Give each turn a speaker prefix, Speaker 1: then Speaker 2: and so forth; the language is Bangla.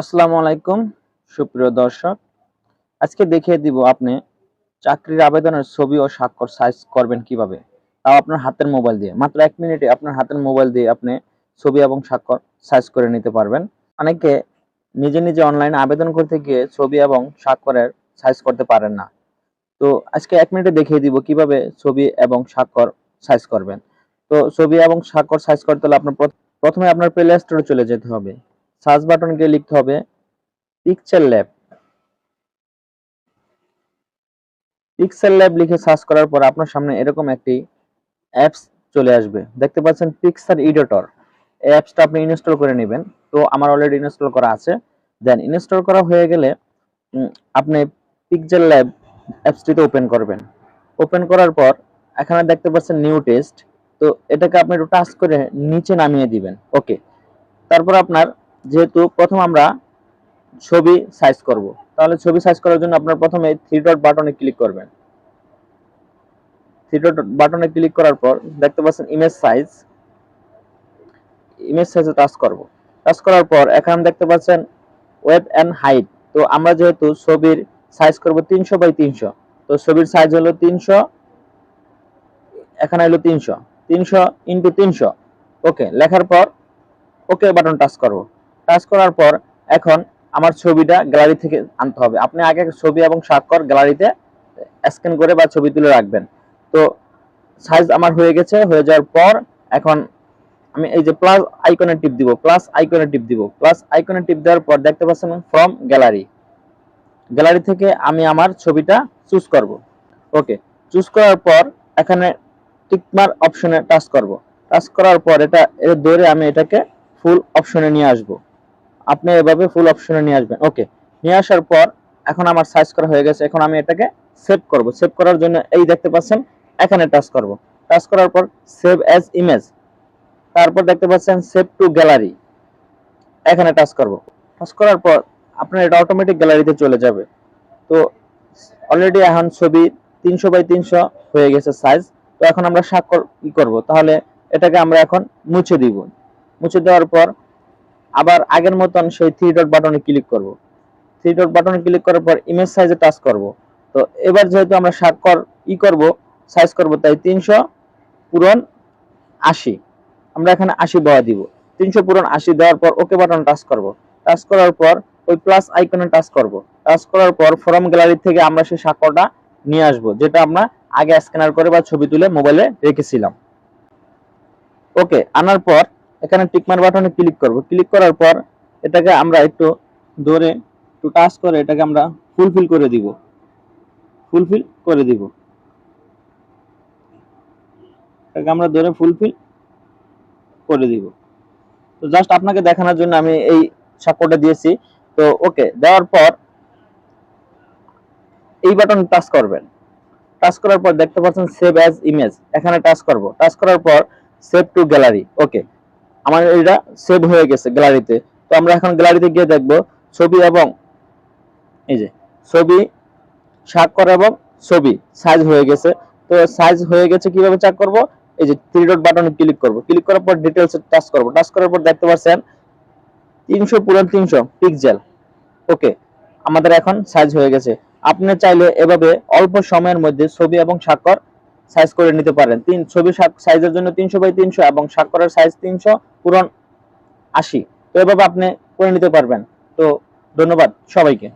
Speaker 1: আসসালামু আলাইকুম, সুপ্রিয় দর্শক। আজকে দেখিয়ে দিব আপনি চাকরির আবেদনের ছবি ও স্বাক্ষর সাইজ করবেন কীভাবে। তাও আপনার হাতের মোবাইল দিয়ে। মাত্র এক মিনিটে আপনার হাতের মোবাইল দিয়ে আপনি ছবি এবং স্বাক্ষর সাইজ করে নিতে পারবেন। অনেকে নিজে নিজে অনলাইনে আবেদন করতে গিয়ে ছবি এবং স্বাক্ষরের সাইজ করতে পারেন না। তো আজকে এক মিনিটে দেখিয়ে দিব কীভাবে ছবি এবং স্বাক্ষর সাইজ করবেন। তো ছবি এবং স্বাক্ষর সাইজ করতে হলে আপনার প্রথমে আপনার প্লে স্টোরে চলে যেতে হবে। সার্চ বাটন গিয়ে লিখতে হবে পিকচার ল্যাব। পিক্সেল ল্যাব লিখে সার্চ করার পর আপনার সামনে এরকম একটি অ্যাপস চলে আসবে। দেখতে পাচ্ছেন পিক্সার এই অ্যাপসটা আপনি ইনস্টল করে নেবেন। তো আমার অলরেডি ইনস্টল করা আছে। দেন ইনস্টল করা হয়ে গেলে আপনি পিক্সেল ল্যাব অ্যাপসটিতে ওপেন করবেন। ওপেন করার পর এখানে দেখতে পাচ্ছেন নিউ টেস্ট। তো এটাকে আপনি একটু টাচ করে নিচে নামিয়ে দিবেন। ওকে। তারপর আপনার যেহেতু প্রথম আমরা ছবি সাইজ করব। তাহলে ছবি সাইজ করার জন্য আপনার প্রথমে থ্রি ডট বাটনে ক্লিক করবেন। থ্রি ডট বাটনে ক্লিক করার পর দেখতে পাচ্ছেন ইমেজ সাইজ ইমেজ সাইজে টাচ করব। টাচ করার পর এখানে দেখতে পাচ্ছেন ওয়েব এন্ড হাইট তো আমরা যেহেতু ছবির সাইজ করব তিনশো বাই তিনশো। তো ছবির সাইজ হলো তিনশো, এখানে হলো তিনশো। তিনশো ইন্টু তিনশো। ওকে লেখার পর ওকে বাটন টাচ করব। টাচ করার পর এখন আমার ছবিটা গ্যালারি থেকে আনতে হবে। আপনি আগে ছবি এবং স্বাক্ষর গ্যালারিতে স্ক্যান করে বা ছবি তুলে রাখবেন। তো সাইজ আমার হয়ে গেছে, হয়ে যাওয়ার পর এখন আমি এই যে প্লাস আইকনে টিপ দিব প্লাস আইকনে টিপ দিব। প্লাস আইকনে টিপ দেওয়ার পর দেখতে পাচ্ছেন ফ্রম গ্যালারি গ্যালারি থেকে আমি আমার ছবিটা চুজ করব। ওকে চুজ করার পর এখানে টিকমার অপশনে টাচ করব। টাচ করার পর এটা, এর ধরে আমি এটাকে ফুল অপশনে নিয়ে আসব। আপনি এভাবে ফুল অপশনে নিয়ে আসবেন। ওকে নিয়ে আসার পর এখন আমার সাইজ করা হয়ে গেছে, এখন আমি এটাকে সেভ করব। সেভ করার জন্য এই দেখতে পাচ্ছেন, এখানে টাচ করব। টাচ করার পর সেভ অ্যাজ ইমেজ তারপর দেখতে পাচ্ছেন সেভ টু গ্যালারি এখানে টাচ করব। টাচ করার পর আপনার এটা অটোমেটিক গ্যালারিতে চলে যাবে। তো অলরেডি এখন ছবি তিনশো বাই তিনশো হয়ে গেছে সাইজ তো এখন আমরা স্বাক্ষর কি করব। তাহলে এটাকে আমরা এখন মুছে দিব। মুছে দেওয়ার পর আবার আগের মতন সেই থ্রি ডট বাটনে ক্লিক করব। থ্রি ডট বাটনে ক্লিক করার পর ইমেজ সাইজে টাচ করব। তো এবার যেহেতু আমরা স্বাক্ষর ই করব সাইজ করব, তাই তিনশো পূরণ আশি। আমরা এখানে আশি দেওয়া দিব। তিনশো পূরণ আশি দেওয়ার পর ওকে বাটন টাচ করব। টাচ করার পর ওই প্লাস আইকনে টাচ করব। টাচ করার পর ফরম গ্যালারি থেকে আমরা সেই স্বাক্ষরটা নিয়ে আসব, যেটা আমরা আগে স্ক্যানার করে বা ছবি তুলে মোবাইলে রেখেছিলাম। ওকে আনার পর এখানে টিকমার বাটনে ক্লিক করব। ক্লিক করার পর এটাকে আমরা একটু ধরে একটু টাচ করে এটাকে আমরা ফুলফিল করে দিব। ফুলফিল করে দিব। এটাকে আমরা ধরে ফুলফিল করে দিব। তো জাস্ট আপনাকে দেখানোর জন্য আমি এই সাপোর্টটা দিয়েছি। তো ওকে দেওয়ার পর এই বাটন টাচ করবেন। টাচ করার পর দেখতে পাচ্ছেন সেভ অ্যাজ ইমেজ এখানে টাচ করব। টাচ করার পর সেভ টু গ্যালারি ওকে আমার এটা সেভ হয়ে গেছে গ্যালারিতে তো আমরা এখন গ্যালারিতে গিয়ে দেখব ছবি এবং এই যে ছবি স্বাক্ষর এবং ছবি সাইজ হয়ে গেছে। তো সাইজ হয়ে গেছে কীভাবে চেক করব? এই যে থ্রি ডট বাটনে ক্লিক করব। ক্লিক করার পর ডিটেলস টাচ করব। টাচ করার পর দেখতে পাচ্ছেন তিনশো পুরন তিনশো পিক্সেল ওকে আমাদের এখন সাইজ হয়ে গেছে। আপনি চাইলে এভাবে অল্প সময়ের মধ্যে ছবি এবং স্বাক্ষর সাইজ করে নিতে পারেন। তিন ছবি সাইজের জন্য তিনশো বাই তিনশো এবং স্বাক্ষরের সাইজ তিনশো পূরণ আশি। তো এভাবে আপনি করে নিতে পারবেন। তো ধন্যবাদ সবাইকে।